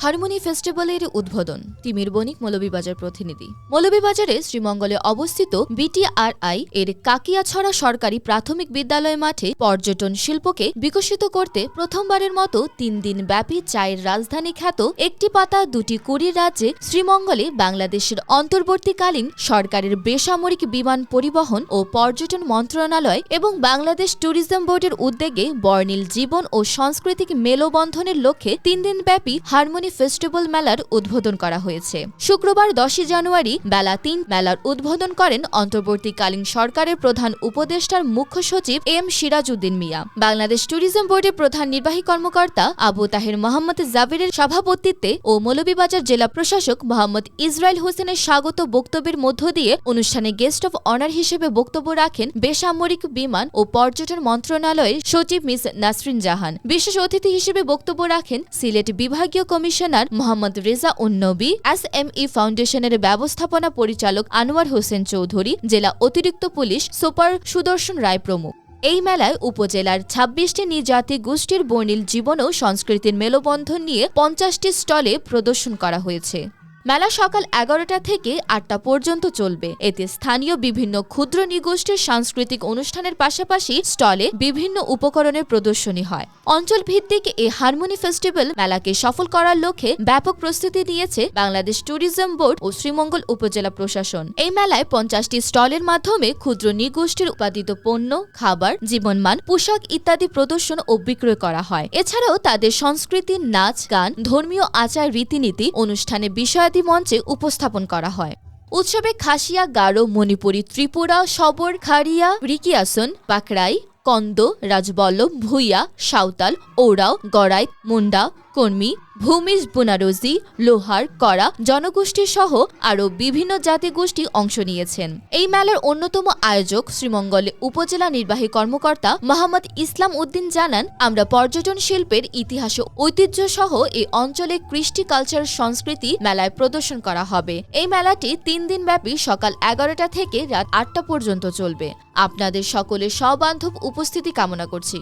Harmony ফেস্টিভ্যালের উদ্বোধন, তিমির বণিক মৌলভীবাজার প্রতিনিধি। মৌলভীবাজারে শ্রীমঙ্গলে অবস্থিত বিটিআরআই এর কাকিয়াছড়া সরকারি প্রাথমিক বিদ্যালয় মাঠে পর্যটন শিল্পকে বিকশিত করতে প্রথমবারের মতো তিন দিন ব্যাপী চায়ের রাজধানী খ্যাত একটি পাতা দুটি কুড়ির রাজ্যে শ্রীমঙ্গলে বাংলাদেশের অন্তর্বর্তীকালীন সরকারের বেসামরিক বিমান পরিবহন ও পর্যটন মন্ত্রণালয় এবং বাংলাদেশ ট্যুরিজম বোর্ডের উদ্যোগে বর্ণিল জীবন ও সাংস্কৃতিক মেলবন্ধনের লক্ষ্যে তিন দিন ব্যাপী হারমোনি ফেস্টিভ্যাল মেলার উদ্বোধন করা হয়েছে। শুক্রবার দশই জানুয়ারি বেলা তিন মেলার উদ্বোধন করেন অন্তর্বর্তীকালীন সরকারের প্রধান উপদেষ্টার মুখ্য সচিব এম সিরাজউদ্দিন মিয়া। বাংলাদেশ ট্যুরিজম বোর্ডের প্রধান নির্বাহী কর্মকর্তা আবু তাহের মোহাম্মদ জাবিরের সভাপতিত্বে ও মৌলভীবাজার জেলা প্রশাসক মোহাম্মদ ইসরায়েল হোসেনের স্বাগত বক্তব্যের মধ্য দিয়ে অনুষ্ঠানে গেস্ট অব অনার হিসেবে বক্তব্য রাখেন বেসামরিক বিমান ও পর্যটন মন্ত্রণালয়ের সচিব মিস নাসরিন জাহান। বিশেষ অতিথি হিসেবে বক্তব্য রাখেন সিলেট বিভাগীয় commissioner Mohammad Reza Unnabi, S M E ফাউন্ডেশনের ব্যবস্থাপনা পরিচালক আনোয়ার হোসেন চৌধুরী, জেলা অতিরিক্ত পুলিশ সুপার সুদর্শন রায় প্রমুখ। এই মেলায় উপজেলার ছাব্বিশটি নিজাতি গোষ্ঠীর বর্ণিল জীবন ও সংস্কৃতির মেলবন্ধন নিয়ে পঞ্চাশটি স্টলে প্রদর্শন করা হয়েছে। মেলা সকাল এগারোটা থেকে আটটা পর্যন্ত চলবে। এতে স্থানীয় বিভিন্ন ক্ষুদ্র নিগোষ্ঠীর সাংস্কৃতিক অনুষ্ঠানের পাশাপাশি স্টলে বিভিন্ন উপকরণের প্রদর্শনী হয়। অঞ্চল ভিত্তিক এই হারমোনি ফেস্টিভ্যাল মেলাকে সফল করার লক্ষ্যে ব্যাপক প্রস্তুতি নিয়েছে বাংলাদেশ ট্যুরিজম বোর্ড ও শ্রীমঙ্গল উপজেলা প্রশাসন। এই মেলায় পঞ্চাশটি স্টলের মাধ্যমে ক্ষুদ্র নিগোষ্ঠীর উৎপাদিত পণ্য, খাবার, জীবনমান, পোশাক ইত্যাদি প্রদর্শন ও বিক্রয় করা হয়। এছাড়াও তাদের সংস্কৃতি, নাচ, গান, ধর্মীয় আচার, রীতিনীতি, অনুষ্ঠানে বিষয়াদি মঞ্চে উপস্থাপন করা হয়। উৎসবে খাসিয়া, গারো, মণিপুরী, ত্রিপুরা, সবর, খাড়িয়া, রিকিয়াসন, পাকড়াই, কন্দ, রাজবল্লভ, ভুইয়া, সাঁওতাল, ওরাও, গড়াই, মুন্ডা কর্মী ভূমিজ বুনারজি, লোহার করা জনগোষ্ঠী সহ আরও বিভিন্ন জাতিগোষ্ঠী অংশ নিয়েছেন। এই মেলার অন্যতম আয়োজক শ্রীমঙ্গলে উপজেলা নির্বাহী কর্মকর্তা মোহাম্মদ ইসলাম উদ্দিন জানান, আমরা পর্যটন শিল্পের ইতিহাস ও ঐতিহ্য সহ এই অঞ্চলে কৃষ্টি কালচার সংস্কৃতি মেলায় প্রদর্শন করা হবে। এই মেলাটি তিন দিন ব্যাপী সকাল এগারোটা থেকে রাত আটটা পর্যন্ত চলবে। আপনাদের সকলের সবান্ধব উপস্থিতি কামনা করছি।